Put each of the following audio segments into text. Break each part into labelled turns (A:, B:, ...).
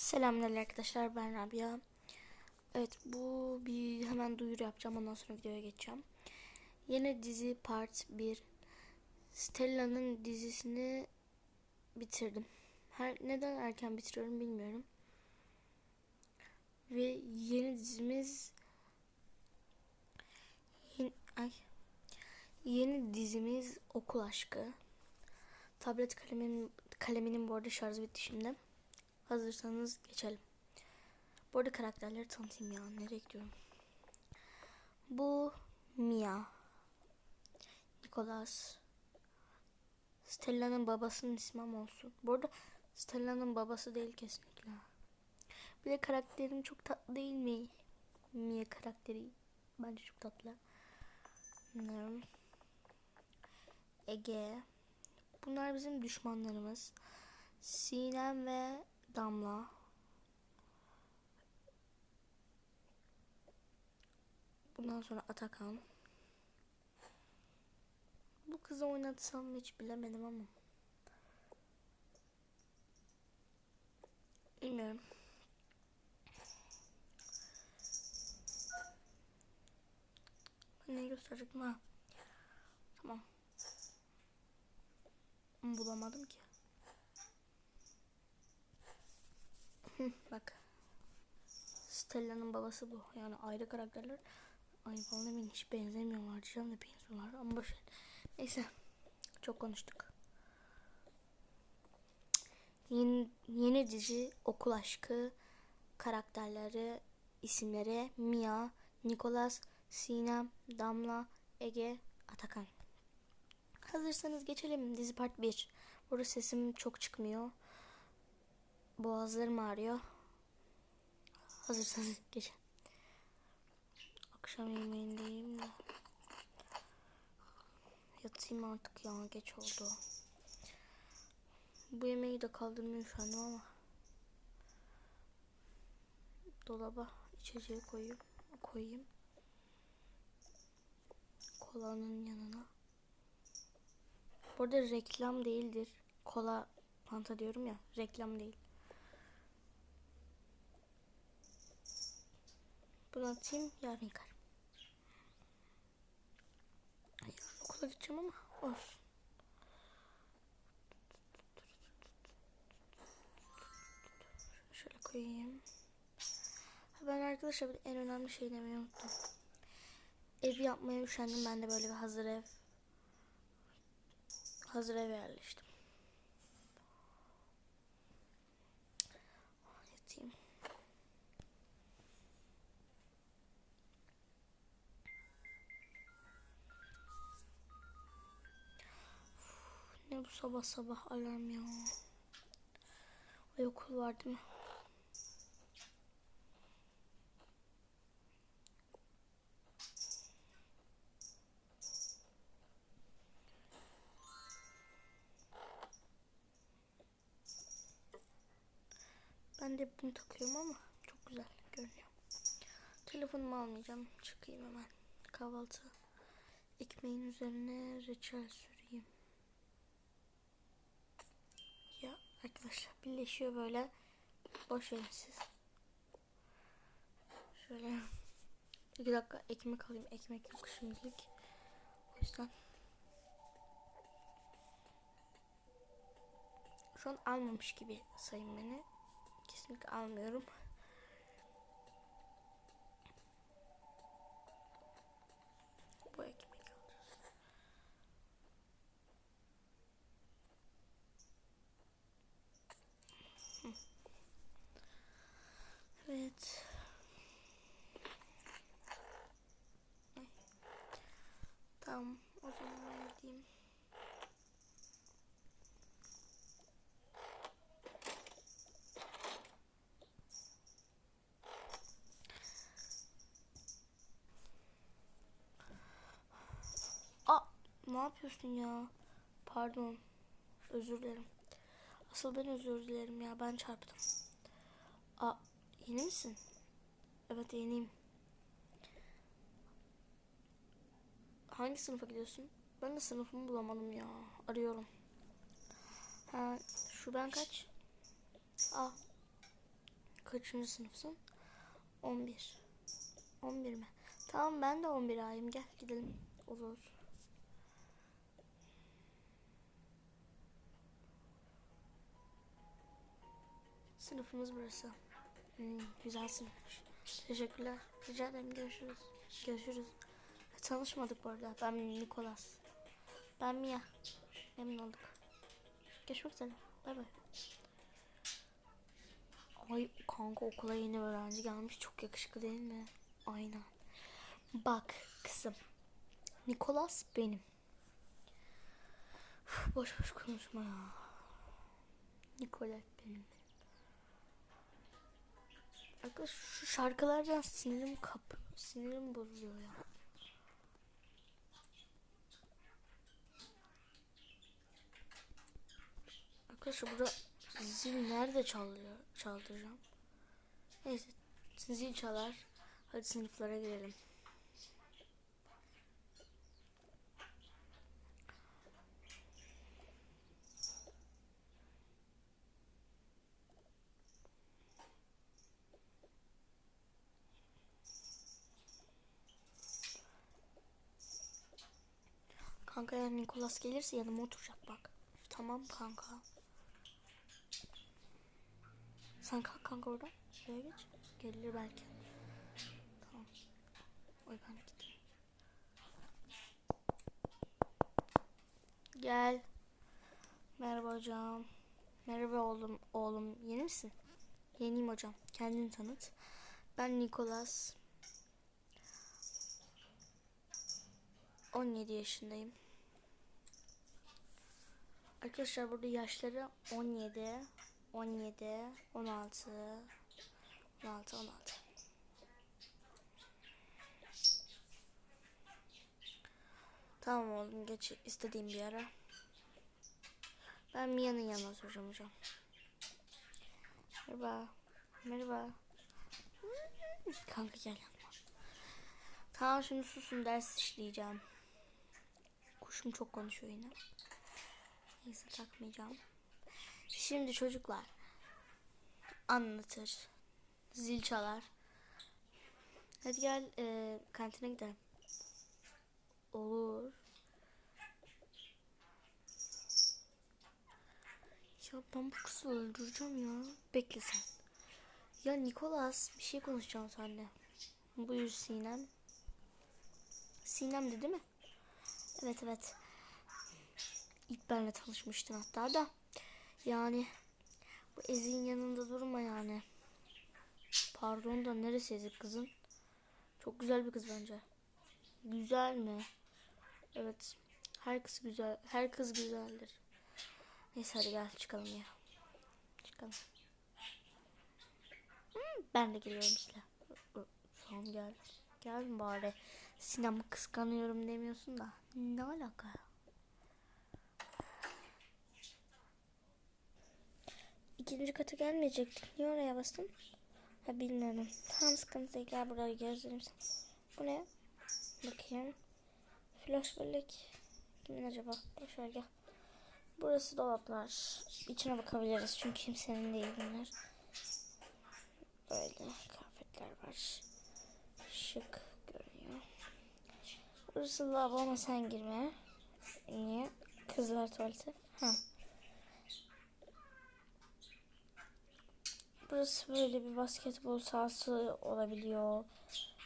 A: Selamlar arkadaşlar ben Rabia. Evet bu bir hemen duyuru yapacağım ondan sonra videoya geçeceğim. Yeni dizi part 1. Stella'nın dizisini bitirdim. Her neden erken bitiriyorum bilmiyorum. Ve yeni dizimiz yeni, ay, yeni dizimiz Okul Aşkı. Tablet kalemin kaleminin bu arada şarjı bitti şimdi. Hazırsanız geçelim. Bu arada karakterleri tanıtayım ya. Nereye gidiyorum? Bu Mia. Nicholas. Stella'nın babasının ismi ama olsun. Bu arada Stella'nın babası değil kesinlikle. Bir de karakterim çok tatlı değil mi? Mia karakteri bence çok tatlı. Hmm. Ege. Bunlar bizim düşmanlarımız. Sinem ve Damla. Bundan sonra Atakan. Bu kızı oynatsam hiç bilemedim ama. Bilmiyorum. Ne gösterecektim ha? Tamam. Bulamadım ki. Hı, Bak. Stella'nın babası bu. Yani ayrı karakterler. Ay falan demeyin hiç benzemiyorlar diyeceğim de benziyorlar ama boş ver. Neyse. Çok konuştuk. Yeni, yeni dizi Okul Aşkı karakterleri, isimleri Mia, Nicholas, Sinem, Damla, Ege, Atakan. Hazırsanız geçelim dizi part 1. Burada sesim çok çıkmıyor. Boğazlarım ağrıyor. Hazırsanız geçin. Akşam yemeğindeyim de. Yatayım artık ya geç oldu. Bu yemeği de kaldırmayı üşendim ama. Dolaba içeceği koyayım. koyayım. Kolanın yanına. Bu arada reklam değildir. Kola Fanta diyorum ya. Reklam değil. Bunu atayım yarın yıkarım. Yarın okula gideceğim ama olsun. Şöyle koyayım. Ben arkadaşlar bir en önemli şey demeyi unuttum. Ev yapmaya üşendim. Ben de böyle bir hazır ev hazır eve yerleştim. Sabah sabah alarm ya. Ay okul var değil mi? Ben de bunu takıyorum ama çok güzel görünüyor. Telefonumu almayacağım. Çıkayım hemen. Kahvaltı. Ekmeğin üzerine reçel süreyim. Ya arkadaşlar birleşiyor böyle. Boş verin siz. Şöyle. İki dakika ekmek alayım. Ekmek yok şimdilik. O yüzden. Şu an almamış gibi sayın beni. Kesinlikle almıyorum. Bu ekmek alacağız. Hı. Evet. Ay. Tamam. O zaman ben gideyim. Aa, ne yapıyorsun ya? Pardon. Özür dilerim. Asıl ben özür dilerim ya. Ben çarptım. Aa, yeni misin? Evet yeniyim. Hangi sınıfa gidiyorsun? Ben de sınıfımı bulamadım ya. Arıyorum. Ha, şu ben kaç? Aa, kaçıncı sınıfsın? 11. 11 mi? Tamam ben de 11 ayım. Gel gidelim. Olur. Sınıfımız burası. Hmm, güzel. Teşekkürler. Rica ederim. Görüşürüz. Görüşürüz. Tanışmadık bu arada. Ben Nikolas. Ben Mia. Memnun olduk. Görüşmek üzere. Bay bay. Ay kanka okula yeni öğrenci gelmiş. Çok yakışıklı değil mi? Aynen. Bak kızım. Nikolas benim. Üf, boş boş konuşma ya. Nikolas benim. Arkadaş şu şarkılardan sinirim kapıyor. Sinirim bozuyor ya. Arkadaşlar burada zil nerede çalıyor? Çaldıracağım. Neyse zil çalar. Hadi sınıflara girelim. Kanka eğer Nikolas gelirse yanıma oturacak bak. Tamam kanka. Sen kalk kanka oradan. Şuraya geç. Gelir belki. Tamam. Oy ben gideyim. Gel. Merhaba hocam. Merhaba oğlum. Oğlum yeni misin? Yeniyim hocam. Kendini tanıt. Ben Nikolas. 17 yaşındayım. Arkadaşlar burada yaşları 17, 17, 16, 16, 16. Tamam oğlum geç istediğim bir ara. Ben Mia'nın yanına oturacağım hocam. Merhaba. Merhaba. Kanka gel yanıma. Tamam şimdi susun ders işleyeceğim. Kuşum çok konuşuyor yine. Neyse takmayacağım. Şimdi çocuklar anlatır. Zil çalar. Hadi gel e, kantine gidelim. Olur. Ya ben bu kızı öldüreceğim ya. Bekle sen. Ya Nikolas bir şey konuşacağım seninle. Buyur Sinem. Sinem'di değil mi? Evet evet. İlk benle tanışmıştın hatta da. Yani bu Ezik'in yanında durma yani. Pardon da neresi Ezik kızın? Çok güzel bir kız bence. Güzel mi? Evet. Her kız güzel. Her kız güzeldir. Neyse hadi gel çıkalım ya. Çıkalım. Hmm, ben de geliyorum size. Tamam gel. Gel bari. Sinema kıskanıyorum demiyorsun da. Ne alaka İkinci kata gelmeyecektik. Niye oraya bastın? Ha bilmiyorum. Tam sıkıntı değil. Gel buraya gözlerim sen. Bu ne? Bakayım. Flash bellek. Kimin acaba? Boşver gel. Burası dolaplar. İçine bakabiliriz. Çünkü kimsenin değil bunlar. Böyle kıyafetler var. Şık görünüyor. Burası lavabo ama sen girme. Niye? Kızlar tuvaleti. Ha. Burası böyle bir basketbol sahası olabiliyor.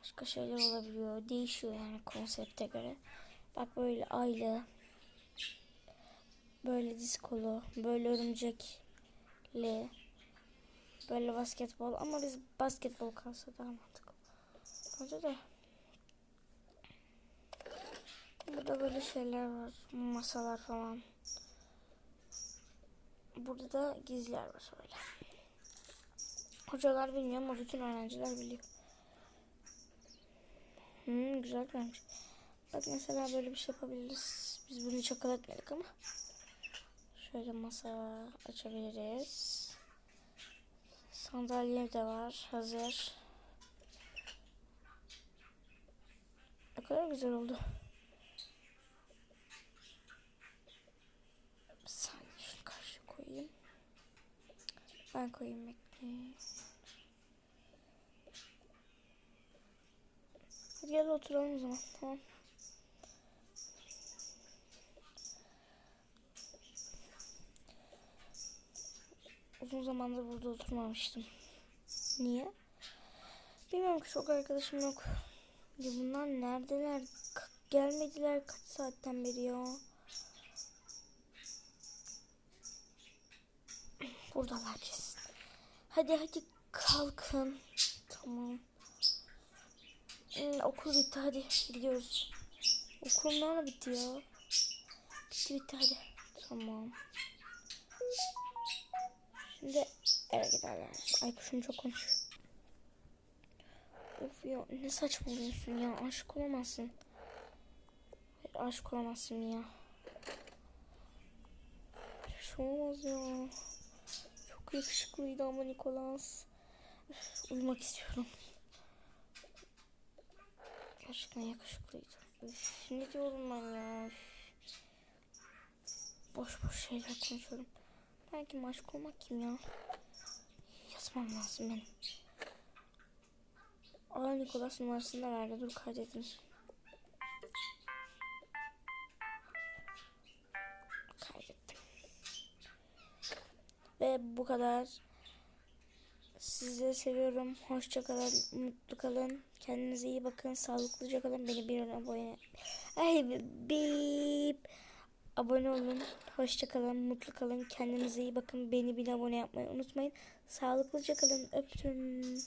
A: Başka şeyler olabiliyor. Değişiyor yani konsepte göre. Bak böyle aylı. Böyle diskolu. Böyle örümcekli. Böyle basketbol. Ama biz basketbol kalsa daha mantıklı. Bence de. Burada böyle şeyler var. Masalar falan. Burada da gizler var böyle. Hocalar bilmiyor ama bütün öğrenciler biliyor. Hmm, güzel bence. Bak mesela böyle bir şey yapabiliriz. Biz bunu akıl etmedik ama. Şöyle masa açabiliriz. Sandalye de var. Hazır. Ne kadar güzel oldu. Bir saniye şunu karşıya koyayım. Ben koyayım bekle. Hadi gel oturalım o zaman. Tamam. Uzun zamandır burada oturmamıştım. Niye? Bilmiyorum ki çok arkadaşım yok. Ya bunlar neredeler? K- gelmediler kaç saatten beri ya. Buradalar kesin. Hadi hadi kalkın. Tamam. Hmm, okul bitti hadi gidiyoruz. Okul nerede bitti ya? Bitti bitti hadi. Tamam. Şimdi eve giderler. Ay kuşum çok konuşuyor. Of ya ne saçmalıyorsun ya aşık olamazsın. Hayır, aşık olamazsın ya. Bir şey olmaz ya. Çok yakışıklıydı ama Nikolas. Uyumak istiyorum. Gerçekten yakışıklıydı. Üf, ne diyorum ben ya. Üf. Boş boş şeyler konuşuyorum. Belki aşık olmak kim ya? Yazmam lazım benim. Aa Nikolas numarasını da verdi. Dur kaydedin. Kaydettim. Ve bu kadar. Sizi seviyorum. Hoşça kalın. Mutlu kalın. Kendinize iyi bakın. Sağlıklıca kalın. Beni bir abone... Ay bip. Abone olun. Hoşça kalın. Mutlu kalın. Kendinize iyi bakın. Beni bir abone yapmayı unutmayın. Sağlıklıca kalın. Öptüm.